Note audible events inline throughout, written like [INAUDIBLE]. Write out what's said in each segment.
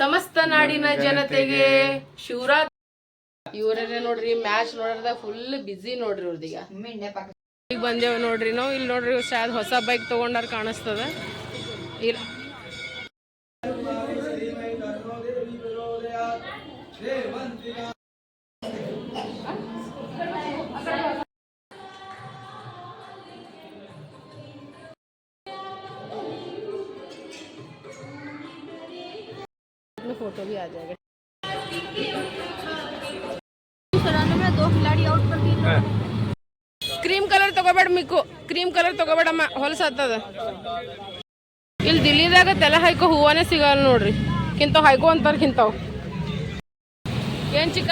ಸಮಸ್ತ ನಾಡಿನ ಜನತೆಗೆ ಶಿವರಾತ್ರಿ ಇವರೇ ನೋಡ್ರಿ ಮ್ಯಾಚ್ ನೋಡ್ರದ ಫುಲ್ ಬಿಸಿ ನೋಡ್ರಿ ಇವ್ರದೀಗ. ಈಗ ಬಂದೇವ್ ನೋಡ್ರಿ ನಾವು. ಇಲ್ಲಿ ನೋಡ್ರಿ ಶಾಯದ್ ಹೊಸ ಬೈಕ್ ತಗೊಂಡಾರ ಕಾಣಿಸ್ತದ. ಇಲ್ಲ फोटो भी आ जाएगा में दो खिलाड़ी आउट कर दिए ಕ್ರೀಮ್ ಕಲರ್ ತಗೋಬೇಡ ಮಿಕ್ಕು ಕ್ರೀಮ್ ಕಲರ್ ತಗೋಬೇಡಮ್ಮ ಹೊಲಸತ್ತದ ಇಲ್ಲಿ ದಿಲ್ಲಿದಾಗ ತಲೆ ಹೈಕೋ ಹೂವನೇ ಸಿಗಲ್ಲ ನೋಡ್ರಿ ಕಿಂತವ್ ಹೈಕೋ ಅಂತಾರ ಕಿಂತವ್ ಏನ್ ಚಿಕ್ಕ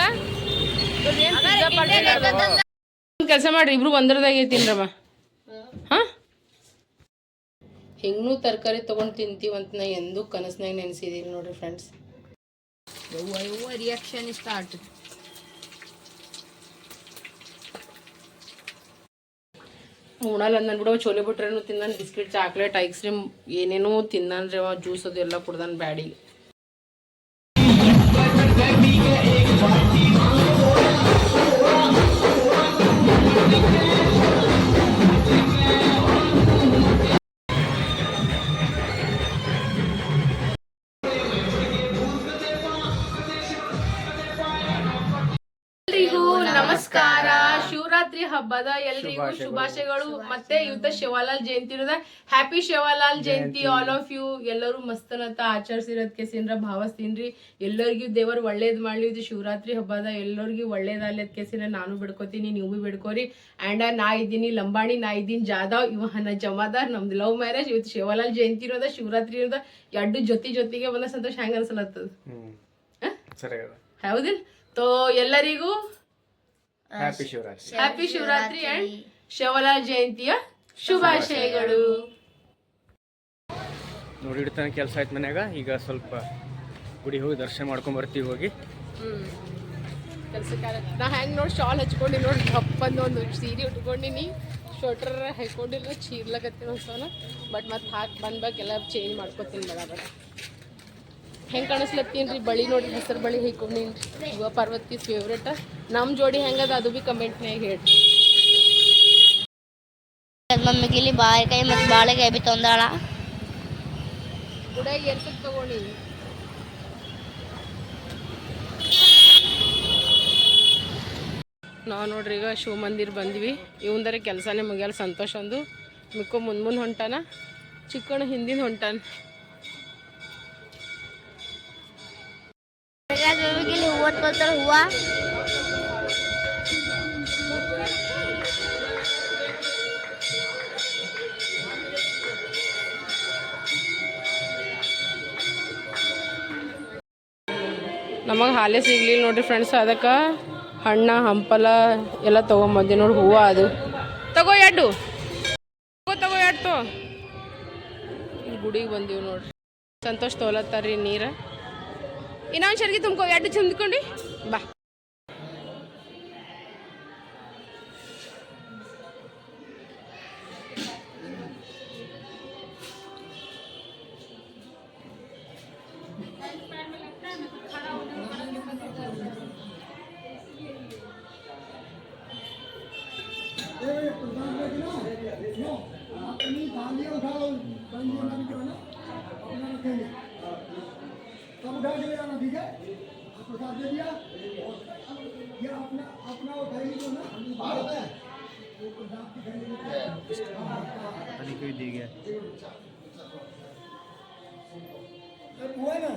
ಕೆಲಸ ಮಾಡ್ರಿ ಇಬ್ರು ಒಂದ್ರದಾಗ ತಿನ್ರಮ್ಮ ಹಾ ಹೆಂಗೂ ತರಕಾರಿ ತಗೊಂಡು ತಿಂತೀವಂತ ನಾ ಎಂದೂ ಕನಸ್ನಾಗ ನೆನೆಸಿದೀನಿ ನೋಡ್ರಿ ಫ್ರೆಂಡ್ಸ್ ಯವ್ವ ಯವ್ವ ರಿಯಾಕ್ಷನ್ ಸ್ಟಾರ್ಟ್ ಉಣಲ್ಲ ಅಂದನ್ ಬಿಡವ ಚೋಲೆ ಬಿಟ್ರೇನು ತಿಂದಾನ ಬಿಸ್ಕಿಟ್, ಚಾಕ್ಲೇಟ್, ಐಸ್ ಕ್ರೀಮ್, ಏನೇನೋ ತಿಂದಾನ್ರಿ ಅವ, ಜ್ಯೂಸ್ ಅದೆಲ್ಲ ಕುಡ್ದಾನ ಬ್ಯಾಡಿ ಹಬ್ಬದ ಎಲ್ರಿಗೂ ಶುಭಾಶಯಗಳು. ಮತ್ತೆ ಇವತ್ತ ಶಿವಲಾಲ್ ಜಯಂತಿ ಇರೋದ. Happy Shivalal Jayanti all of you ಎಲ್ಲರೂ ಮಸ್ತನತ ಆಚರಿಸಿರೋದಕ್ಕೆ ಸೇನ್ರ ಭಾವಸ್ತೀನ್ರಿ. ಎಲ್ಲರಿಗೂ ದೇವರು ಒಳ್ಳೇದ್ ಮಾಡ್ಲಿ. ಇದು ಶಿವರಾತ್ರಿ ಹಬ್ಬದ ಎಲ್ಲರಿಗೂ ಒಳ್ಳೇದಾಗಲಿ ಅದ್ ಕೇಸಿನ ನಾನು ಬಿಡ್ಕೋತೀನಿ ನೀವು ಬಿಡ್ಕೋರಿ. ಅಂಡ್ ನಾ ಇದ್ದೀನಿ ಲಂಬಾಣಿ ನಾ ಇದ್ದೀನಿ ಜಾಧವ್ ಇವ ನನ್ನ ಜಮಾದಾರ್ ನಮ್ದು ಲವ್ ಮ್ಯಾರೇಜ್ ಇವತ್ತು ಶಿವಲಾಲ್ ಜಯಂತಿ ಇರೋದ ಶಿವರಾತ್ರಿ ಇರೋದ. ಎರಡು ಜೊತೆ ಜೊತೆಗೆ ಬಂದ ಸಂತೋಷ ಹೆಂಗ ಅನ್ಸಲತ್ತದ? ಹೌದಿಲ್? ತೋ ಎಲ್ಲರಿಗೂ happy Shivaratri happy Shivaratri and ಶವಲ ಜಯಂತಿಯ ಶುಭಾಶಯಗಳು. ನೋಡಿ ಇಡ್ತಾನೆ ಕೆಲಸ ಆಯ್ತು ಮನ್ಯಾಗ. ಈಗ ಸ್ವಲ್ಪ ಗುಡಿ ಹೋಗಿ ದರ್ಶನ ಮಾಡ್ಕೊಂಡ್ ಬರ್ತೀವಿ ಹೋಗಿ. ಕೆಲ್ಸಕ್ಕೆ ನಾ ಹೆಂಗ್ ನೋಡಿ ಶಾಲ್ ಹಚ್ಕೊಂಡಿ ನೋಡಿ. ಕಪ್ಪಂದು ಒಂದು ಸೀರೆ ಉಟ್ಕೊಂಡಿನಿ. ಶ್ವೆಟರ್ ಹಾಕೊಂಡಿಲ್ಲ ಚೀರ್ಲಕತ್ತೀನಿ ಒಂದ್ಸಲ ಬಟ್ ಮತ್ತೆ ಹಾಕಿ ಬಂದ್ಬೇಕು ಎಲ್ಲ ಚೇಂಜ್ ಮಾಡ್ಕೊತೀನಿ ಬಡ ಬಡ ಹೆಂಗೆ ಕಾಣಿಸ್ಲತ್ತೀನಿ ಬಳಿ ನೋಡಿ ಹೆಸರು ಬಳಿ ಹೈಕೊಂಡೀನಿ ಶಿವ ಪಾರ್ವತಿ ಫೇವ್ರೇಟ್ ನಮ್ಮ ಜೋಡಿ ಹೆಂಗದ ಅದು ಭೀ ಕಮೆಂಟ್ನಾಗ ಹೇಳ್ರಿ. ಮಮ್ಮಿಗೆ ಇಲ್ಲಿ ಬಾಳೆಕಾಯಿ ಮತ್ತು ಬಾಳೆಕಾಯಿ ಬಿ ತೊಂದಾಳ. ಗುಡ ಎಲ್ಸಕ್ಕೆ ತಗೊಂಡಿ ನಾವು ನೋಡ್ರಿ ಈಗ ಶಿವ ಮಂದಿರ ಬಂದ್ವಿ. ಇವಂದರೆ ಕೆಲಸನೇ ಮುಗಿಯಲ್ಲ ಸಂತೋಷ ಅಂದು. ಮಿಕ್ಕೋ ಮುಂದೆ ಮುಂದೆ ಹೊಂಟಾನ. ಚಿಕ್ಕಣ್ಣ ಹಿಂದಿನ ಹೊಂಟಾನ. ಕೊಲ್ತಾಳ ಹೂವ? ನಮಗೆ ಹಾಲೇ ಸಿಗ್ಲಿಲ್ಲ ನೋಡ್ರಿ ಫ್ರೆಂಡ್ಸ್ ಅದಕ್ಕೆ ಹಣ್ಣ, ಹಂಪಲ ಎಲ್ಲ ತೊಗೊಂಬಂದಿ ನೋಡಿ ಹೂವು ಅದು. ತಗೋ ಎಡ್ಡು. ತಗೋ ತಗೋ ಎಡ್ ತಗೋ ಇಲ್ಲಿ ಗುಡಿಗೆ ಬಂದೀವಿ ನೋಡ್ರಿ. ಸಂತೋಷ್ ತೋಲತ್ತಾರ್ರಿ ನೀರು. इनाम शर्गी तुमको एड चंदकुंडी बा हो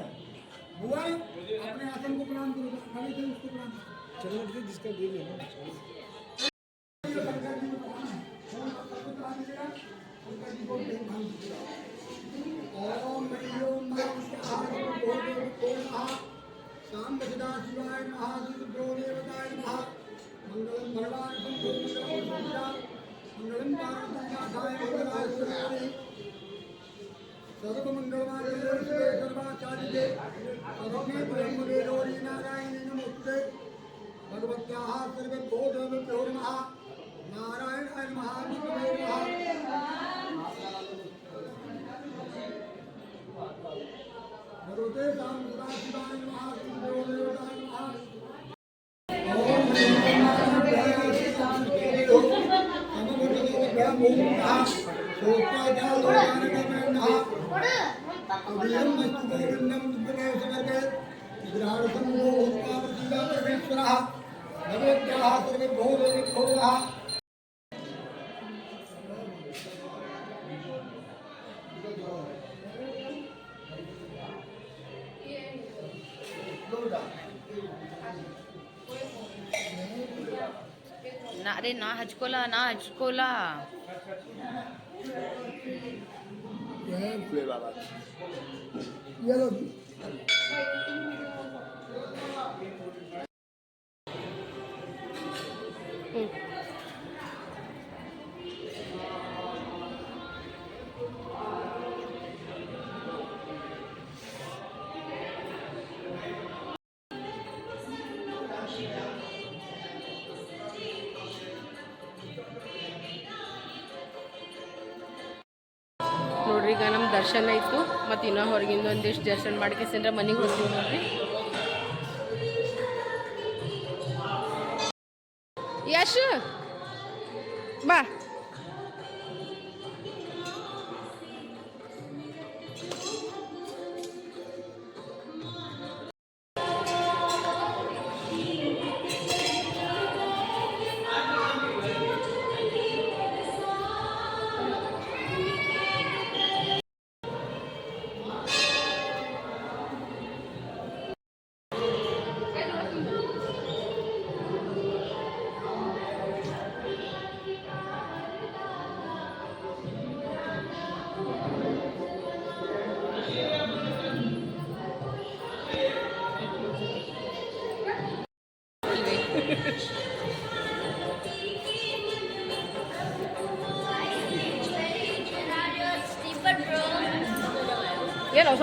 बुआ अपने आसन को प्रणाम करो खड़े थे उसको प्रणाम चलो जी जिसका दिल है शिवाय महाशिद्रो देवताय महा मंगलम भगवान मंगलम पार्वती सर्वभूतमण्डलमाचार्ये सर्वे ब्रह्मणे नारायणे नमस्ते भगवत्याः सर्वभो देवेभ्यो नमः नारायण हरि महाविष्णवे नमः भगवते सां सदा शिवाय ना अरे ना हचकोला ना हचकोला ये लो ಈಗ ನಮ್ಮ ದರ್ಶನ ಇತ್ತು. ಮತ್ತು ಇನ್ನೂ ಹೊರಗಿಂದ ಒಂದಿಷ್ಟು ದರ್ಶನ ಮಾಡ್ಕೇಸಂದ್ರೆ ಮನೆಗೆ ಹೋಗ್ತೀವಿ ನೋಡ್ರಿ. ಯಶ್!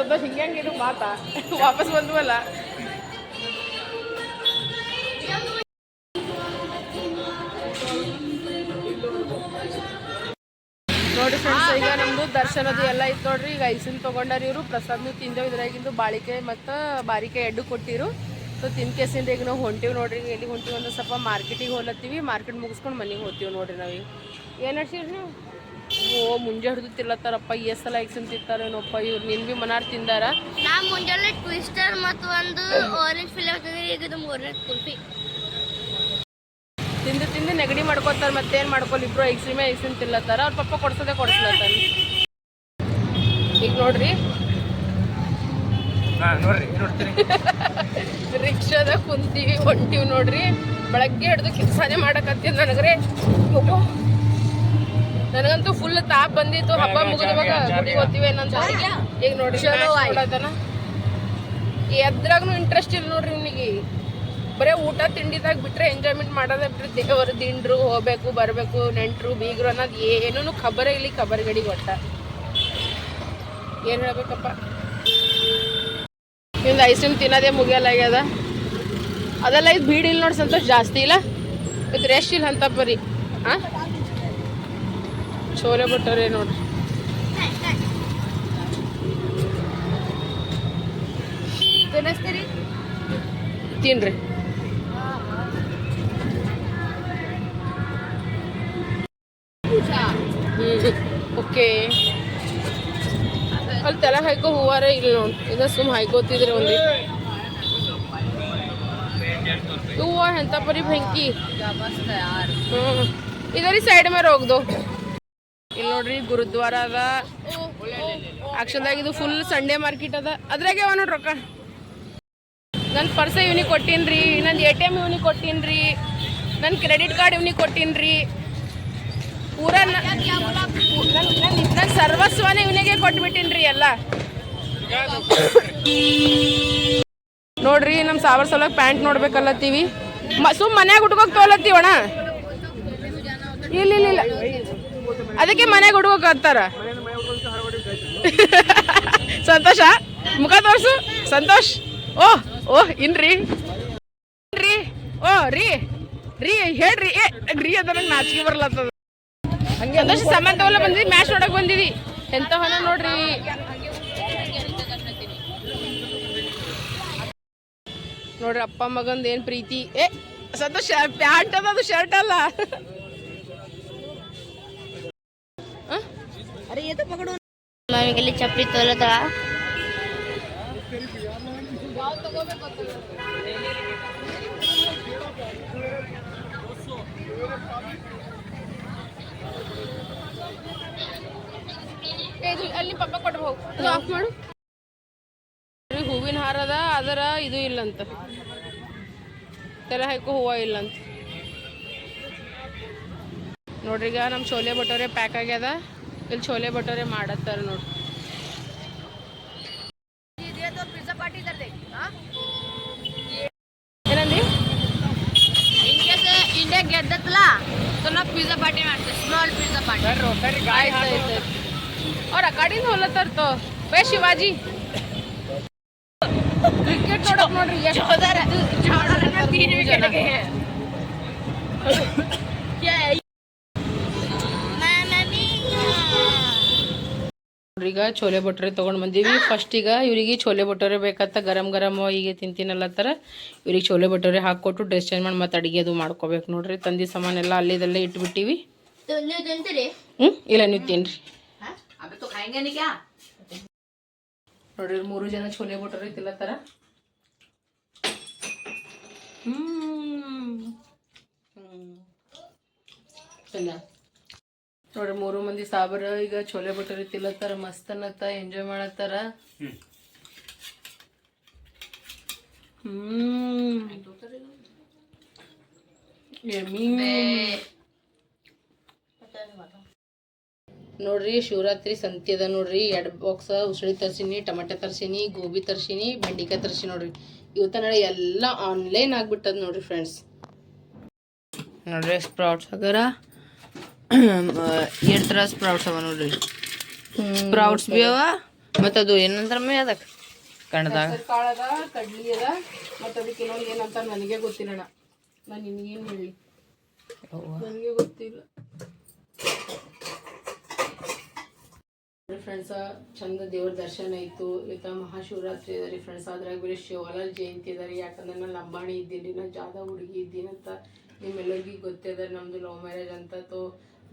ಸಂತೋಷ ಹಿಂಗ್ಯಾಂಗಿರು ಮಾತಾ. ವಾಪಸ್ ಬಂದ್ವಲ್ಲ. ನೋಡಿ ಫ್ರೆಂಡ್ಸ್ ಈಗ ನಮ್ದು ದರ್ಶನದು ಎಲ್ಲ ಇತ್ತು ನೋಡ್ರಿ. ಈಗ ಐಸಿನ ತೊಗೊಂಡಾರ ಇವರು. ಪ್ರಸಾದ್ನು ತಿಂದೇವು ಇದ್ರಾಗಿಂದು ಬಾಳಿಕೆ ಮತ್ತು ಬಾರಿಕೆ ಎಡ್ಡು ಕೊಟ್ಟಿರು. ಸೊ ತಿನ್ಕೇಸಿಂದ ಈಗ ನಾವು ಹೊಂಟಿವಿ ನೋಡ್ರಿ. ಈಗ ಎಲ್ಲಿ ಹೊಂಟಿವಿ ಅಂದ್ರೆ ಸ್ವಲ್ಪ ಮಾರ್ಕೆಟಿಗೆ ಹೋಲತ್ತೀವಿ. ಮಾರ್ಕೆಟ್ ಮುಗಿಸ್ಕೊಂಡು ಮನೆಗೆ ಹೋಗ್ತೀವಿ ನೋಡ್ರಿ ನಾವೀಗ. ಏನು ನಡ್ಸಿರಿ ನೀವು? ಓ ಮುಂಜೆ ಹಿಡಿದು ತಿಲ್ಲತ್ತಾರಪ್ಪ ಎಸ್ ಸಲ ಎಕ್ಸಿನ್ ತಿಂತಾರೇನೋಪ್ಪ ಇವ್ರು ನಿನ್ ಬಿ ಮನಾರ್ ತಿಂದಾರ? ನಾ ಮುಂಜಾನೆ ಟ್ವಿಸ್ಟರ್ ಮತ್ತು ಒಂದು ಆರೆಂಜ್ ಫಿಲರ್ ಈಗ ಇದು ಮೂರನೇ ಕುಲ್ಫಿ. ತಿಂದು ತಿಂದು ನೆಗಡಿ ಮಾಡ್ಕೋತಾರ ಮತ್ತೇನ್ ಮಾಡ್ಕೊಲ್ ಇಬ್ರು ಎಕ್ಸ್ಟ್ರೀಮೆ ಎಕ್ಸ್ಟ್ರೀಮ್ ತಿಲ್ಲತ್ತಾರ ಅವ್ರ ಪಪ್ಪ ಕೊಡ್ಸೋದೇ ಕೊಡ್ಸ್ಲತ್ತಾರ ಈಗ ನೋಡ್ರಿ. ರಿಕ್ಷಾದ ನೋಡ್ರಿ ನೋಡ್ತೀನಿ. [LAUGHS] ರಿಕ್ಷಾದಾಗ ಕುಂತೀವಿ ಹೊಂಟಿವಿ ನೋಡ್ರಿ. ಬೆಳಗ್ಗೆ ಹಿಡ್ದು ಕೆಲಸನೇ ಮಾಡಕತ್ತೀವಿ ನನಗ್ರೆ. ನನಗಂತೂ ಫುಲ್ ತಾಪ್ ಬಂದಿತ್ತು ಹಬ್ಬ ಮುಗಿದವಾಗ ಗುಡಿಗೆ ಹೋಗ್ತೀವಿ ಏನಂತ ಈಗ ನೋಡಿ ಎದ್ರಾಗ್ನು ಇಂಟ್ರೆಸ್ಟ್ ಇಲ್ಲ ನೋಡ್ರಿ ನಿಮಗೆ. ಬರೇ ಊಟ ತಿಂಡಿದಾಗ ಬಿಟ್ರೆ ಎಂಜಾಯ್ಮೆಂಟ್ ಮಾಡೋದೇ ಬಿಟ್ರೆ ದೇವರು ದಿಂಡ್ರು ಹೋಗ್ಬೇಕು ಬರಬೇಕು ನೆಂಟ್ರು ಬೀಗರು ಅನ್ನೋದು ಏನೂ ಖಬರೇ ಇಲ್ಲಿ ಖಬರ್ ಗಡಿಗೆ ಒಟ್ಟ. ಏನು ಹೇಳ್ಬೇಕಪ್ಪ? ನಿಮ್ದು ಐಸ್ ಕ್ರೀಮ್ ತಿನ್ನೋದೇ ಮುಗಿಯಲ್ಲ ಆಗ್ಯದ ಅದೆಲ್ಲ ಇದು ಬೀಡಿಲ್ಲ ಇಲ್ಲ ನೋಡಿ ಸಂತೋಷ ಜಾಸ್ತಿ ಇಲ್ಲ? ಇದು ರೆಸ್ಟ್ ಇಲ್ಲ ಅಂತ ಬರೀ. ಹಾಂ ಚೋಲೆ ಬಿಟ್ಟರೆ ನೋಡ್ರಿ ತಿನ್ನಿಸ್ತೀರಿ ತಿನ್ರಿ ಹ್ಞೂ ಓಕೆ ಅಲ್ಲಿ ತಲೆ ಹಾಕೋ ಹೂವಾರೇ ಇಲ್ಲ ನೋಡಿ ಇದು ಸುಮ್ಮ ಹಾಯ್ಕೋತಿದ್ರೆ ಒಂದು ಹೂವ ಎಂತ ಪರಿ ಬೆಂಕಿ ಹ್ಞೂ ಇದರಿ ಸೈಡ್ ಮೇಲೆ ಹೋಗ್ದು ಇಲ್ಲಿ ನೋಡ್ರಿ ಗುರುದ್ವಾರ ಅದ ಆಕ್ಷನ್ದಾಗ ಇದು ಫುಲ್ ಸಂಡೇ ಮಾರ್ಕೆಟ್ ಅದ. ಅದ್ರಾಗೆ ಅವ ನೋಡ್ರಿ ರೊಕ್ಕ. ನನ್ನ ಪರ್ಸ ಇವ್ನಿಗೆ ಕೊಟ್ಟಿನ್ರಿ ನನ್ನ ಎ ಟಿ ಎಂ ಇವ್ನಿಗೆ ಕೊಟ್ಟಿನ್ರಿ ನನ್ನ ಕ್ರೆಡಿಟ್ ಕಾರ್ಡ್ ಇವ್ನಿಗೆ ಕೊಟ್ಟಿನ್ರಿ. ಪೂರ ನನ್ನ ಸರ್ವಸ್ವನೆ ಇವನಿಗೆ ಕೊಟ್ಬಿಟ್ಟಿನ್ರಿ ಎಲ್ಲ. ನೋಡ್ರಿ ನಮ್ಮ ಸಾವಿರ ಸಲ ಪ್ಯಾಂಟ್ ನೋಡ್ಬೇಕಲ್ಲತ್ತೀವಿ. ಸುಮ್ ಮನ್ಯಾಗ ಉಟ್ಕೋಕ್ ತೋಲತ್ತೀವಣ ಇಲ್ಲ ಇಲ್ಲ ಇಲ್ಲ ಅದಕ್ಕೆ ಮನೆಗೆ ಹುಡುಗಕ್ಕೆ ಸಂತೋಷ? ಮುಖ ತೋರ್ಸು. ಸಂತೋಷ್. ಓ ಓ, ಇನ್ರಿ. ಇನ್ರಿ. ಓ, ರೀ. ರೀ, ಹೇಳ್ರಿ. ಏ, ರೀ ಅದ ನಂಗೆ ನಾಚಿಕೆ ಬರ್ಲತ್ತದ. ಸಂತೋಷ ಸಾಮಾನು ತಗೊಲ್ಲ ಬಂದಿದ್ವಿ ಮ್ಯಾಚ್ ನೋಡಕ್ ಬಂದಿವಿ ಎಂತ ಹೊನ ನೋಡ್ರಿ? ನೋಡ್ರಿ ಅಪ್ಪ ಮಗಂದು ಏನ್ ಪ್ರೀತಿ. ಏ, ಸಂತೋಷ, ಪ್ಯಾಂಟ್ ಅದ ಅದು, ಶರ್ಟ್ ಅಲ್ಲ. ನಮಗೆಲ್ಲಿ ಚಪ್ಪಲಿ ಇದು ಅಲ್ಲಿ ಪಪ್ಪ ಹೋಗು. ಇದು ಆಫ್ ಮಾಡು. ಹೂವಿನ ಹಾರ ಅದ ಅದರ ಇದು ಇಲ್ಲಂತ. ತಲೆ ಹಾಕೋ ಹೂವ ಇಲ್ಲಂತ. ನೋಡ್ರಿ ಈಗ ನಮ್ಮ ಚೋಲೆ ಬಟೋರೆ ಪ್ಯಾಕ್ ಆಗ್ಯದ. ಇಲ್ಲಿ ಚೋಲೆ ಭಟೋರೆ ಮಾಡತ್ತಾರ ನೋಡ್ರಿ ಏನಂದಿ? ಇನ್ ಕೇಸ್ ಇಂಡಿಯಾ ಗೆದ್ದತ್ತಲ್ಲ ಸೊ ನಾವು ಪಿಜ್ಜಾ ಪಾರ್ಟಿ ಮಾಡ್ತೀವಿ. ಸ್ಮಾಲ್ ಪಿಜ್ಜಾ ಪಾರ್ಟಿ ಆಯ್ತು ಆಯ್ತು ಆಯ್ತು. ಅವ್ರ ಆ ಕಡೆಯಿಂದ ಹೊಲತ್ತಾರ ತೋ. ಬೇ ಶಿವಾಜಿ. ಕ್ರಿಕೆಟ್ ನೋಡಕ್ ನೋಡ್ರಿ ಎಷ್ಟು ನೋಡ್ರಿ [LAUGHS] ಈಗ ಚೋಲೆ ಭಟ್ರೆ ತೊಗೊಂಡು ಬಂದೀವಿ. ಫಸ್ಟ್ ಈಗ ಇವರಿಗೆ ಚೋಲೆ ಭಟೋರೆ ಬೇಕಂತ ಗರಂ ಗರಂ ಈಗ ಥರ ಇವ್ರಿಗೆ ಚೋಲೆ ಭಟೋರೆ ಹಾಕ್ಕೊಟ್ಟು ಡ್ರೆಸ್ ಚೇಂಜ್ ಮಾಡಿ ಮತ್ತೆ ಅಡುಗೆ ಅದು ಮಾಡ್ಕೋಬೇಕು ನೋಡ್ರಿ. ತಂದಿ ಸಾಮಾನೆಲ್ಲ ಎಲ್ಲ ಅಲ್ಲಿದಲ್ಲೇ ಇಟ್ಬಿಟ್ಟಿವಿ. ಹ್ಞೂ ಇಲ್ಲ ನೀವು ತಿನ್ರಿ. ನೋಡ್ರಿ ಮೂರು ಜನ ಚೋಲೆ ಭಟೋರೆ ತಿಲ್ಲತ್ತಾರ ಹ್ಞೂ ಹ್ಮ್. ನೋಡ್ರಿ ಮೂರು ಮಂದಿ ಸಾಬರ ಈಗ ಚೋಲೆ ಬಟರಿ ತಿಲ್ಲತ್ತಾರ ಮಸ್ತ್ ಅನ್ನತ್ತ ಎಂಜಾಯ್ ಮಾಡತ್ತಾರ. ನೋಡ್ರಿ ಶಿವರಾತ್ರಿ ಸಂತಿ ಅದ ನೋಡ್ರಿ. ಎರಡು ಬಾಕ್ಸ್ ಉಸಳಿ ತರ್ಸಿನಿ ಟಮಾಟೆ ತರ್ಸಿನಿ ಗೋಬಿ ತರ್ಸಿನಿ ಬೆಂಡಿಕಾಯಿ ತರ್ಸಿ ನೋಡ್ರಿ. ಇವತ್ತ ನಾಳೆ ಎಲ್ಲ ಆನ್ಲೈನ್ ಆಗ್ಬಿಟ್ಟದ ನೋಡ್ರಿ ಫ್ರೆಂಡ್ಸ್ ನೋಡ್ರಿ ಸ್ಪ್ರೌಟ್ಸ್ ಅಗರ ಎರಡು ಥರ ಸ್ಪ್ರೌಟ್ಸ್ ಅವ ನೋಡ್ರಿ. ಸ್ಪ್ರೌಟ್ಸ್ ಬಿ ಅವ ಮತ್ತು ಅದು ಏನಂತಾರ ಮೇ ಅದಕ್ಕೆ? ಕಣದಾಗ ಕಾಳದ ಕಡ್ಲಿ ಅದ ಮತ್ತು ಅದಕ್ಕೆ ಇನ್ನೊಂದು ಏನಂತ ನನಗೆ ಗೊತ್ತಿಲ್ಲಣ್ಣ. ನಾನು ನಿನಗೇನು ಹೇಳಿ? ನನಗೆ ಗೊತ್ತಿಲ್ಲ. ಫ್ರೆಂಡ್ಸ ಚಂದ ದೇವ್ರ ದರ್ಶನ ಆಯ್ತು ಇವತ್ತ ಮಹಾಶಿವರಾತ್ರಿ ಅದ ಫ್ರೆಂಡ್ಸ್ ಅದ್ರಾಗ ಬೇರೆ ಶಿವಲಾಲ್ ಜಯಂತಿ ಅದ ರೀ. ಯಾಕಂದ್ರೆ ನಾನು ಲಂಬಾಣಿ ಇದ್ದೀನಿ ನಾ ಜಾದ ಹುಡುಗಿ ಇದ್ದೀನಿ ಅಂತ ನಿಮ್ಮೆಲ್ಲರಿಗೂ ಗೊತ್ತೇ ಅದ ನಮ್ದು ಲವ್ ಮ್ಯಾರೇಜ್ ಅಂತ. ತೋ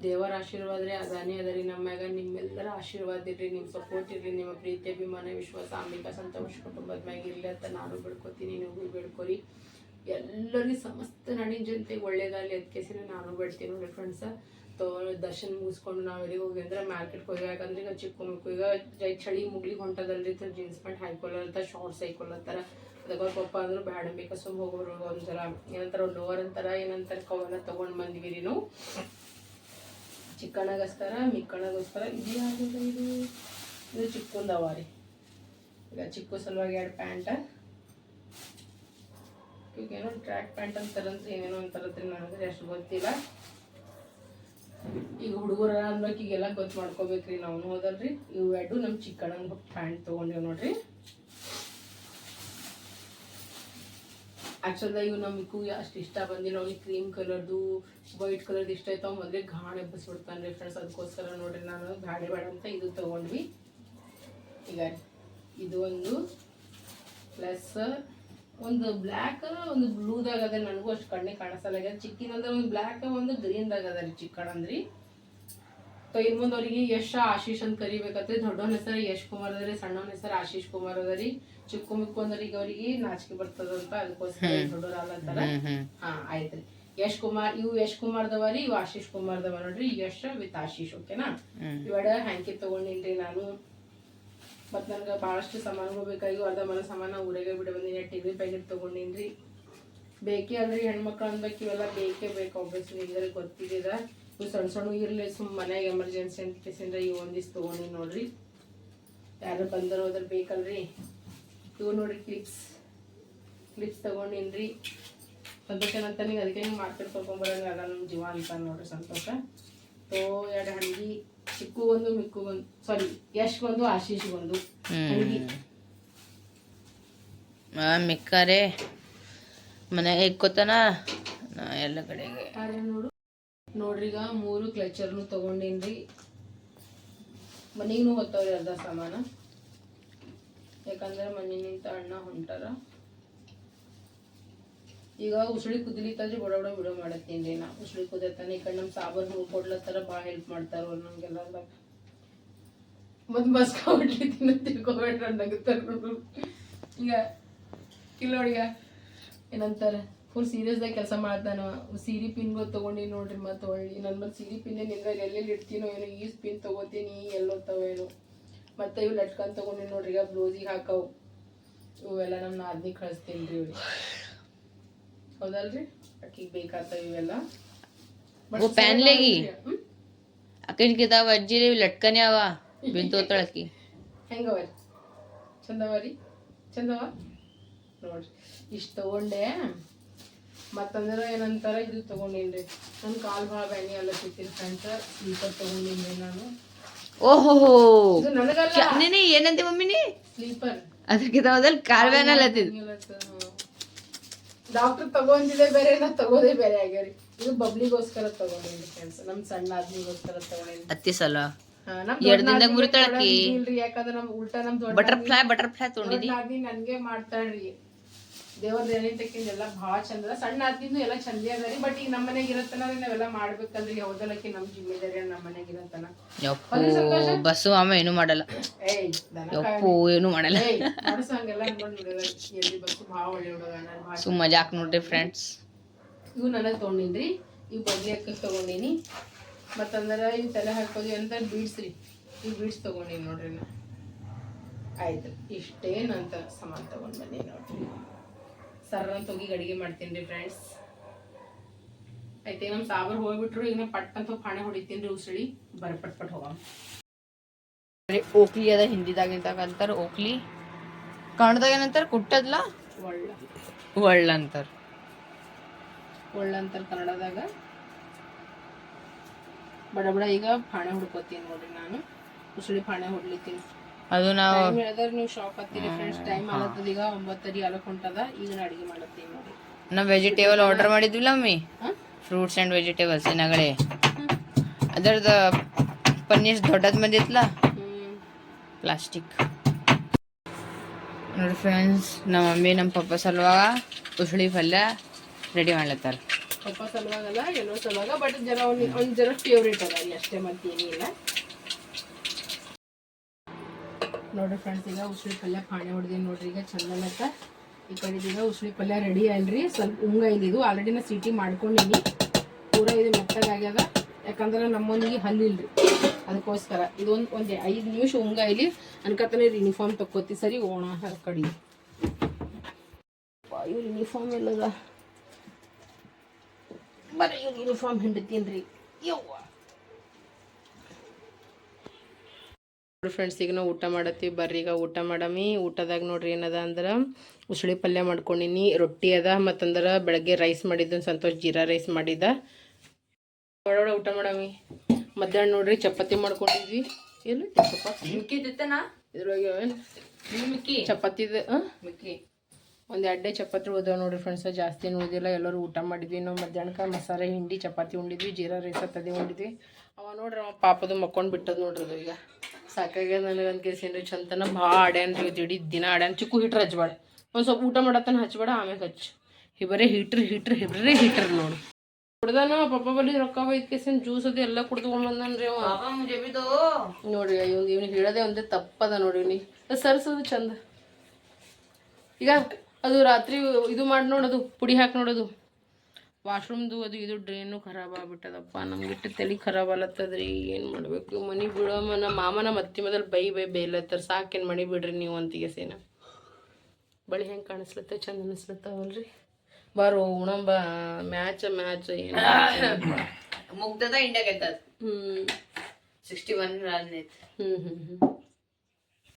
ದೇವರ ಆಶೀರ್ವಾದ ರೀ ಅದಾನೇ ಅದ ರೀ ನಮ್ಮ ಮ್ಯಾಗ, ನಿಮ್ಮೆಲ್ಲರ ಆಶೀರ್ವಾದ ಇರ್ರಿ ನಿಮ್ಮ ಸಪೋರ್ಟ್ ಇರ್ರಿ, ನಿಮ್ಮ ಪ್ರೀತಿ, ಅಭಿಮಾನ, ವಿಶ್ವಾಸ ಅಂಬಿಕಾ ಸಂತೋಷ ಕುಟುಂಬದ ಮ್ಯಾಗ ಇರಲಿ ಅಂತ ನಾನು ಬೇಡ್ಕೊತೀನಿ, ನೀವು ಬೇಡ್ಕೊರಿ. ಎಲ್ಲರಿಗೂ ಸಮಸ್ತ ನಾಡಿನ ಜನತೆಗೆ ಒಳ್ಳೇದಾಗಲಿ. ಅದಕ್ಕೆ ನಾನು ಬೇಡ್ತೀನಿ ನೋಡಿ ಫ್ರೆಂಡ್ಸ ತೋ, ದರ್ಶನ ಮುಗಿಸ್ಕೊಂಡು ನಾವು ಎಲ್ಲಿಗೆ ಹೋಗಿ ಅಂದ್ರೆ ಮಾರ್ಕೆಟ್ಗೆ ಹೋಗಿ, ಯಾಕಂದ್ರೆ ಈಗ ಚಿಕ್ಕ ಮಕ್ಕಳು ಈಗ ಚಳಿ ಮುಗ್ಲಿಗೆ ಹೊಂಟದಲ್ರಿ ಜೀನ್ಸ್ ಪ್ಯಾಂಟ್ ಹಾಕೊಲ್ಲತ್ತ ಶಾರ್ಟ್ಸ್ ಹಾಕೊಲ್ಲತ್ತಾರ ಅದಕ್ಕೆ ಪಪ್ಪ ಅಂದ್ರೆ ಬ್ಯಾಡ, ಬೇಕಾ ಸುಮ್ ಹೋಗೋರು ಒಂಥರ ಏನಂತಾರ ಲೋವರ್ ಅಂತಾರ, ಏನಂತಾರ ಕವನ ತೊಗೊಂಡು ಬಂದ್ವಿ ರೀ ನಾವು. ಚಿಕ್ಕಣ್ಣಗೋಸ್ಕರ, ಮಿಕ್ಕಣ್ಣಗೋಸ್ಕರ ಇದು ಯಾವುದಿಲ್ಲ ಇದು. ಇದು ಚಿಕ್ಕಂದವ ರೀ ಈಗ ಚಿಕ್ಕ ಸಲುವಾಗಿ ಎರಡು ಪ್ಯಾಂಟ. ಈಗ ಏನೋ ಟ್ರ್ಯಾಕ್ ಪ್ಯಾಂಟ್ ಅಂತಾರಂತ ಏನೇನೋ ಅಂತಾರತ್ರಿ ನನಗೆ ಅಷ್ಟು ಗೊತ್ತಿಲ್ಲ. ಈಗ ಹುಡುಗರ ಅನ್ನೋಕೆ ಈಗೆಲ್ಲ ಗೊತ್ತು ಮಾಡ್ಕೋಬೇಕ್ರಿ ನಾವು, ಹೋದಲ್ರಿ? ಇವು ಎರಡು ನಮ್ಮ ಚಿಕ್ಕಣ್ಣನ ಪ್ಯಾಂಟ್ ತೊಗೊಂಡೇವು ನೋಡ್ರಿ. ಆ್ಯಕ್ಚುಲ್ದಾಗ ಇವು ನಮಗೂ ಅಷ್ಟು ಇಷ್ಟ ಬಂದಿಲ್ಲ. ಅವ್ನಿಗೆ ಕ್ರೀಮ್ ಕಲರ್ದು ವೈಟ್ ಕಲರ್ದು ಇಷ್ಟ ಆಯ್ತು. ಅವ್ನು ಮೊದಲೇ ಘಾಣ ಎಬ್ಬಿಸ್ಬಿಡ್ತಾನೆ ರೀ ಫ್ರೆಂಡ್ಸ್ ಅದಕ್ಕೋಸ್ಕರ ನೋಡ್ರಿ ನಾನು. ಬ್ಯಾಡೆ ಬೇಡ ಅಂತ ಇದು ತೊಗೊಂಡ್ವಿ. ಈಗ ಇದು ಒಂದು ಪ್ಲಸ್ ಒಂದು ಬ್ಲ್ಯಾಕ್ ಒಂದು ಬ್ಲೂದಾಗ ಅದ. ನನಗೂ ಅಷ್ಟು ಕಣ್ಣಿಗೆ ಕಾಣಿಸಲ್ಲ. ಚಿಕ್ಕಿನಂದ್ರೆ ಒಂದು ಬ್ಲ್ಯಾಕ್ ಒಂದು ಗ್ರೀನ್ದಾಗ ಅದ ರೀ ಚಿಕ್ಕಣ್ಣಂದ್ರಿ ಸೊ ಇನ್ ಮುಂದೆ ಅವ್ರಿಗೆ ಯಶ್ ಆಶೀಶ್ ಅಂತ ಕರಿಬೇಕಂದ್ರೆ ದೊಡ್ಡವನ ಹೆಸರು ಯಶ್ ಕುಮಾರ್ ಅದ ರೀ ಸಣ್ಣವನ ಹೆಸರು ಆಶೀಶ್ ಕುಮಾರ್ ಅದ ರೀ ಚಿಕ್ಕ ಮಿಕ್ಕು ಅವ್ರಿಗೆ ನಾಚಿಕೆ ಬರ್ತದಂತ ಅದಕ್ಕೋಸ್ಕರ ದೊಡ್ಡವ್ರ ಅಲ್ಲಂತಾರ ಹಾ ಆಯ್ತ್ರಿ. ಯಶ್ ಕುಮಾರ್ ಇವು ಯಶ್ ಕುಮಾರ್ ದವರಿ ಇವು ಆಶೀಶ್ ಕುಮಾರ್ ದವ ನೋಡ್ರಿ. ಯಶ್ ವಿತ್ ಆಶೀಶ್ ಓಕೆನಾ ಇವಡ ಹ್ಯಾಂಕಿ ತಗೊಂಡಿನ್ರಿ ನಾನು. ಮತ್ ನನ್ಗ ಬಹಳಷ್ಟು ಸಾಮಾನುಗಳು ಬೇಕಾಗಿ ಅರ್ಧ ಮನೆ ಸಾಮಾನ ಊರಾಗೆ ಬಿಡಿ ಬಂದಿನಿ. ಟಿವಿ ಪ್ಯಾಕೆಟ್ ತಗೊಂಡಿನ್ರಿ. ಬೇಕೇ ಅಲ್ರಿ ಹೆಣ್ಮಕ್ಳು ಅನ್ಬೇಕು ಇವೆಲ್ಲ ಬೇಕೇ ಬೇಕು ಆಬ್ವಿಯಸ್ಲಿ ಇದ್ರೆ. ಸಣ್ಣ ಸಣ್ಣ ಇರಲಿ ಸುಮ್ಮ ಮನೆಗೆ ಎಮರ್ಜೆನ್ಸಿ ಅಂತ ಕೇಸಿಂದ ಈ ಒಂದಿಷ್ಟು ತೊಗೊಂಡಿ ನೋಡ್ರಿ. ಯಾರು ಬಂದರು ಹೋದ್ರೆ ಬೇಕಲ್ರಿ. ಇವು ನೋಡ್ರಿ ಕ್ಲಿಪ್ಸ್ ಕ್ಲಿಪ್ಸ್ ತೊಗೊಂಡಿನ್ರಿ. ಸಂತೋಷ ಅಂತ ನೀವು ಅದಕ್ಕೆ ಮಾರ್ಕೆಟ್ ತೊಗೊಂಬರಂಗ ಅದ ನಮ್ಮ ಜೀವ ಅಂತ ನೋಡ್ರಿ ಸಂತೋಷ. ತೋ ಎರಡು ಹಂಗಿ ಚಿಕ್ಕು ಒಂದು ಮಿಕ್ಕು ಒಂದು ಸಾರಿ ಯಶ್ ಒಂದು ಆಶೀಶ್ ಒಂದು. ಮಿಕ್ಕಾರೆ. ಮನೆಗೆ ಇಕ್ಕೋತಾನ ಎಲ್ಲ ಕಡೆಗೆ. ನೋಡು? ನೋಡ್ರಿ, ಈಗ ಮೂರು ಕ್ಲಚರ್ನು ತಗೊಂಡೇನ್ರಿ. ಮನೆಗೂ ಹೊತ್ತವ್ರಿ ಅರ್ಧ ಸಾಮಾನ. ಯಾಕಂದ್ರೆ ನಿಂತ ಅಣ್ಣ ಹೊಂಟಾರ. ಈಗ ಉಸಳಿ ಕುದಿಲಿತ್ತಂದ್ರೆ ಬಡ ಬಡ ಬಿಡೋ ಮಾಡತ್ತೀನಿ ರೀ ನಾ. ಉಸಳಿ ಕುದಿತಾನೆ ಈ ಕಡೆ ನಮ್ಮ ಸಾಬರ್ ಹೂ ಕೊಡ್ಲತ್ತಾರ ಭಾಳ ಹೆಲ್ಪ್ ಮಾಡ್ತಾರ ಅವ್ರು ನಮ್ಗೆಲ್ಲ ಮತ್ ಬಸ್ ಹೊಡ್ಲಿ ತಿನ್ನ ತಿಳ್ಕೊಬೇಡ್ರ ನಗುತ್ತಾರ ಈಗ, ಇಲ್ಲ ಏನಂತಾರ? ಫುಲ್ ಸೀರಿಯಸ್ದಾಗ ಕೆಲಸ ಮಾಡ್ತಾನ ಸೀರೆ ಪಿನ್ಗಳು ತಗೊಂಡಿ ನೋಡ್ರಿ ಮತ್ತೆ ಒಳ್ಳಿ ನನ್ನ ಮತ್ತೆ ಸೀರೆ ಪಿನ್ ನಿಂದ ಎಲ್ಲೆಲ್ಲಿ ಇಡ್ತೀನೋ ಏನೋ ಈ ಪಿನ್ ತಗೋತೀನಿ ಎಲ್ಲೋತ್ತಾವೇನೋ ಮತ್ತೆ ಇವು ಲಟ್ಕನ್ ತಗೊಂಡಿ ನೋಡ್ರಿ ಈಗ ಬ್ಲೌಸಿಗೆ ಹಾಕವು ಇವೆಲ್ಲ ನಮ್ಮ ನಾದ್ನಿ ಕಳಿಸ್ತೀನಿ ರೀ ಇವ್ರಿಗೆ ಹೌದಲ್ರಿ ಅಕ್ಕಿಗೆ ಬೇಕಾಗ್ತಾವ ಇವೆಲ್ಲ वो पहन लेगी ಅಕ್ಕನ ಕಿತಾಬ್ ಅಜ್ಜಿ ಲಟ್ಕನೆ ಅವ ಬಿನ್ ತೋತಳಕಿ ಹೆಂಗವ ಚಂದವ ರೀ ಚಂದವ ನೋಡ್ರಿ ಇಷ್ಟು ತಗೊಂಡೆ ಮತ್ತಂದ್ರೆ ಏನಂತಾರ ಇದು ತಗೊಂಡಿನ್ರಿ. ನನ್ನ ಕಾಲ್ ಭಾಳ ಬ್ಯಾನಿ ಎಲ್ಲ ಸಿಗ್ತೀನಿ ಫ್ರೆಂಡ್ಸ್ ಸ್ಲೀಪರ್ ತಗೊಂಡಿನ್ರಿ ನಾನು. ಓಹೋ ಇದು ನನಗಲ್ಲ. ನೀನಿ ಏನಂತೆ ಮಮ್ಮಿನಿ ಸ್ಲೀಪರ್ ಅದಕ್ಕಿಂತ ಮೊದಲು ಕಾಲು ಬ್ಯಾನ್ ಡಾಕ್ಟರ್ ತಗೊಂಡಿದೆ ಬೇರೆ ನಾ ತಗೋದೇ ಬೇರೆ ಆಗ್ಯಾರಿ ಇದು ಬಬ್ಲಿಗೋಸ್ಕರ ತಗೊಂಡೇನ್ರಿ ಫ್ರೆಂಡ್ಸ್ ನಮ್ಮ ಸಣ್ಣ ಆದ್ಮಿಗೋಸ್ಕರ ತಗೊಂಡೇನ್ರಿ. ಅತ್ತಿ ಸಲ. ಎರಡ್ ದಿನದಾಗ ಮುರಿತಾಳಕಿ. ಯಾಕಂದ್ರೆ ನಮ್ ಉಲ್ಟಾ ನಮ್ ಬಟರ್ಫ್ಲೈ ಬಟರ್ಫ್ಲೈ ತೊಗೊಂಡಿದಿ. ನನಗೆ ನನ್ಗೆ ಮಾಡ್ತಾಳ್ರಿ. ದೇವ್ರ ಏನೇತಕ್ಕಿಂದ ಎಲ್ಲ ಭಾಳ ಚಂದ ಅದ. ಸಣ್ಣ ಆದ್ಕಿಂದು ಎಲ್ಲ ಚಂದ ರೀ. ಬಟ್ ಈಗ ನಮ್ಮ ಮನೆಗೆ ಇರತ್ತನ ನಾವೆಲ್ಲ ಮಾಡ್ಬೇಕಲ್ರಿ. ಯಾವ್ದಲ್ಲಕ್ಕೆ ನಮ್ ಜಿಮ್ಮೆದಾರಿ ನಮ್ಮ ಮನೆಗೆ ಇರತ್ತನ ಬಸ್ಸು ಅಮ್ಮ ಏನು ಮಾಡಲ್ಲ. ಯಪ್ಪು ಏನು ಮಾಡಲ್ಲ. ಬಸ್ಸು ಭಾಳ ಒಳ್ಳೆ ಹುಡುಗ ನಾನು ಭಾಳ ಸುಮ್ ಮಜಾಕ್ ನೋಡ್ರಿ ಫ್ರೆಂಡ್ಸ್ ಇವು ನನಗೆ ತೊಗೊಂಡಿನ್ರಿ. ಇವು ಬದ್ಲಿ ಅಕ್ಕಕ್ಕೆ ತೊಗೊಂಡಿನಿ. ಮತ್ತಂದ್ರೆ ಇವು ತಲೆ ಹಾಕೋದು ಅಂತ ಬೀಡ್ಸ್ ರೀ. ಇವು ಬೀಡ್ಸ್ ತೊಗೊಂಡಿನಿ ನೋಡ್ರಿ ನಾ. ಆಯ್ತು. ಇಷ್ಟೇನಂತ ಸಮಾನ ಸಾಮಾನು ತೊಗೊಂಡು ಬನ್ನಿ ನೋಡ್ರಿ. ಸರ್ ಅಂತ ಹೋಗಿ ಅಡಿಗೆ ಮಾಡ್ತೀನಿ ರೀ ಫ್ರೆಂಡ್ಸ್ ಆಯ್ತು ನಮ್ಮ ಸಾಬರ್ ಹೋಗ್ಬಿಟ್ರು ಈಗ ನಾ ಪಟ್ ಅಂತ ಪಾಣೆ ಹೊಡಿತೀನಿ ರೀ ಉಸಳಿ. ಬರ ಪಟ್ ಪಟ್ ಹೋಗಮ್ ಓಕ್ಲಿ ಅದ ಹಿಂದಿದಾಗಿದ್ದಾಗ ಅಂತಾರ ಓಕ್ಲಿ. ಕನ್ನಡದಾಗ ಏನಂತಾರ? ಕುಟ್ಟದ್ಲ? ಒಳ್ಳ. ಒಳ್ಳ ಅಂತಾರ. ಒಳ್ಳ ಅಂತಾರೆ ಕನ್ನಡದಾಗ. ಬಡ ಬಡ ಈಗ ಫಾಣೆ ಹುಡ್ಕೋತೀನಿ ನೋಡ್ರಿ ನಾನು. ಉಸುಳಿ ಫಾಣೆ ಹೊಡ್ಲಿತ್ತೀನಿ ಅದು ನಾವು ಶಾಪ್ ಹತ್ತೀರಿ ಫ್ರೆಂಡ್ಸ್ ಟೈಮ್ ಆಗತ್ತದ ಈಗ ಒಂಬತ್ತರಿ ಅಲಕ್ ಹೊಂಟದ ಈಗ ನಾ ಅಡಿಗೆ ಮಾಡತ್ತೀನಿ ನೋಡಿ. ನಾವು ವೆಜಿಟೇಬಲ್ ಆರ್ಡರ್ ಮಾಡಿದ್ವಿಲ್ಲ ಮಮ್ಮಿ? ಹಾ? ಫ್ರೂಟ್ಸ್ ಆ್ಯಂಡ್ ವೆಜಿಟೇಬಲ್ಸ್ ಏನಾಗಳೆ ಅದರದ ಪನ್ನೀರ್ ದೊಡ್ಡದು ಬಂದಿತ್ತಲ್ಲ ಪ್ಲಾಸ್ಟಿಕ್ ನೋಡಿ ಫ್ರೆಂಡ್ಸ್ ನಮ್ಮ ಮಮ್ಮಿ ನಮ್ಮ ಪಪ್ಪ ಸಲುವಾಗ ಉಸುಳಿ ಪಲ್ಯ ರೆಡಿ ಮಾಡ್ಲತ್ತಾರ. ಪಪ್ಪ ಸಲುವಾಗಲ್ಲ ಏನೋ ಸಲುವಾಗ ಬಟ್ ಜರ ಒಂದು ಜರ ಫೇವ್ರೇಟ್ ಅದ ಅಷ್ಟೇ ಮತ್ತೇನಿಲ್ಲ. ನೋಡ್ರಿ ಫ್ರೆಂಡ್ಸ್ ಈಗ ಉಸುಳಿ ಪಲ್ಯ ಪಾಣೆ ಹೊಡೆದೀನಿ ನೋಡ್ರಿ, ಈಗ ಚಂದನಕ್ಕ ಈ ಕಡೆ ಈಗ ಉಸುಳಿ ಪಲ್ಯ ರೆಡಿ ಅಲ್ರಿ. ಸ್ವಲ್ಪ ಉಂಗ ಇದು ಆಲ್ರೆಡಿ ನಾ ಸಿಟಿ ಮಾಡ್ಕೊಂಡಿನಿ. ಪೂರ ಇದು ಮೆತ್ತಗಾಗ್ಯದ ಯಾಕಂದ್ರೆ ನಮ್ಮೊಂದಿಗೆ ಹಲ್ಲಿಲ್ರಿ ಅದಕ್ಕೋಸ್ಕರ ಇದೊಂದು ಒಂದು ಐದು ನಿಮಿಷ ಉಂಗ ಇಲ್ಲಿ, ಅನ್ಕತಾನೆ ಯೂನಿಫಾರ್ಮ್ ತಕ್ಕೋತಿ. ಸರಿ ಓಣ ಕಡಿ. ಯೂನಿಫಾರ್ಮ್ ಇಲ್ಲದ ಬರೀ ಯೂನಿಫಾರ್ಮ್ ಹಿಂಡ್ತೀನಿ ರೀ ಯವ್ವ. ಫ್ರೆಂಡ್ಸ್ ಈಗ ನಾವು ಊಟ ಮಾಡತ್ತೀವಿ. ಬರ್ರಿ ಈಗ ಊಟ ಮಾಡಮಿ. ಊಟದಾಗ ನೋಡ್ರಿ ಏನದ ಅಂದ್ರೆ ಉಸುಳಿ ಪಲ್ಯ ಮಾಡ್ಕೊಂಡಿನಿ. ರೊಟ್ಟಿ ಅದ ಮತ್ತಂದ್ರೆ ಬೆಳಗ್ಗೆ ರೈಸ್ ಮಾಡಿದ್ದು ಸಂತೋಷ್ ಜೀರಾ ರೈಸ್ ಮಾಡಿದ ಒಳಗಡೆ ಊಟ ಮಾಡಮಿ. ಮಧ್ಯಾಹ್ನ ನೋಡ್ರಿ ಚಪಾತಿ ಮಾಡ್ಕೊಂಡಿದ್ವಿ. ಏನು ಚಪಾತಿ. ಚಪಾತಿದ ಒಂದು ಎರಡೇ ಚಪಾತಿ ಉಳ್ದವ ನೋಡ್ರಿ ಫ್ರೆಂಡ್ಸ್ ಜಾಸ್ತಿ ಉಳಿದಿಲ್ಲ. ಎಲ್ಲರೂ ಊಟ ಮಾಡಿದ್ವಿ. ನಾವು ಮಧ್ಯಾಹ್ನಕ್ಕೆ ಮಸಾಲೆ ಹಿಂಡಿ ಚಪಾತಿ ಉಂಡಿದ್ವಿ. ಜೀರಾ ರೈಸ್ ತದೆ ಉಂಡಿದ್ವಿ. ಅವ ನೋಡ್ರಿ ಅವ ಪಾಪದು ಮಕ್ಕೊಂಡು ಬಿಟ್ಟದ ನೋಡ್ರಿ ಅದು ಈಗ. ಸಾಕಾಗ್ಯದ ನನಗಂತ ಕೇಸಿನ ಕೇಸಿನ್ರಿ ಚಂತನ? ಭಾಳ ಆಡ್ಯಾನ್ರಿ ಇವತ್ತು ಇಡೀ ದಿನ ಆಡ್ಯಾನ. ಚಿಕ್ಕು ಹೀಟ್ರ್ ಹಚ್ಬೇಡ. ಒಂದು ಸ್ವಲ್ಪ ಊಟ ಮಾಡತ್ತನ ಹಚ್ಬೇಡ ಆಮೇಲೆ ಹಚ್ಚು ಹಿಬರೇ ಬರೀ ಹೀಟ್ರ್ ಹೀಟ್ರ್ ಹಿಬ್ರೇ ಹೀಟ್ರ್ ನೋಡು. ಕುಡ್ದಾನ ಪಪ್ಪ ಬಳಿ ರೊಕ್ಕ ಒಯ್ದು ಕೇಸಿನ ಜ್ಯೂಸ್ ಅದು ಎಲ್ಲ ಕುಡ್ದು ಅವ. ನೋಡ್ರಿ ಇವ್ನು ಇವ್ನಿಗೆ ಹೇಳೋದೇ ಒಂದೇ ತಪ್ಪದ ನೋಡಿ ಇವ್ನಿ ಸರ್ಸದು ಚಂದ. ಈಗ ಅದು ರಾತ್ರಿ ಇದು ಮಾಡಿ ನೋಡೋದು ಪುಡಿ ಹಾಕಿ ನೋಡೋದು. ವಾಶ್ರೂಮ್ದು ಅದು ಇದು ಡ್ರೈನು ಖರಾಬ್ ಆಗ್ಬಿಟ್ಟದಪ್ಪ. ನಮ್ಗಿಟ್ಟು ತಲೆ ಖರಾಬ್ ಆಲತ್ತದ್ರಿ ಏನು ಮಾಡಬೇಕು? ಮನೆ ಬಿಡೋ ನಮ್ಮ ಮಾಮನ ಮತ್ತೆ ಮೊದಲು ಬೈ ಬೈ ಬೇಯ್ಲತ್ತಾರ ಸಾಕೇನು ಮಣಿ ಬಿಡ್ರಿ ನೀವು ಅಂತಿಗೆ ಸೇನ ಬಳಿ ಹೆಂಗೆ ಕಾಣಿಸ್ಲತ್ತ? ಚಂದ ಅನಿಸ್ಲತ್ತಾವಲ್ರಿ? ಬಾರು ಉಣಂಬ. Match match. ಏನು ಮುಗ್ದದ ಇಂಡಿಯಾ ಗೆದ್ದದ ಹ್ಞೂ ಸಿಕ್ಸ್ಟಿ ಒನ್ ರನ್ ಐತಿ ಹ್ಞೂ ಹ್ಞೂ ಹ್ಞೂ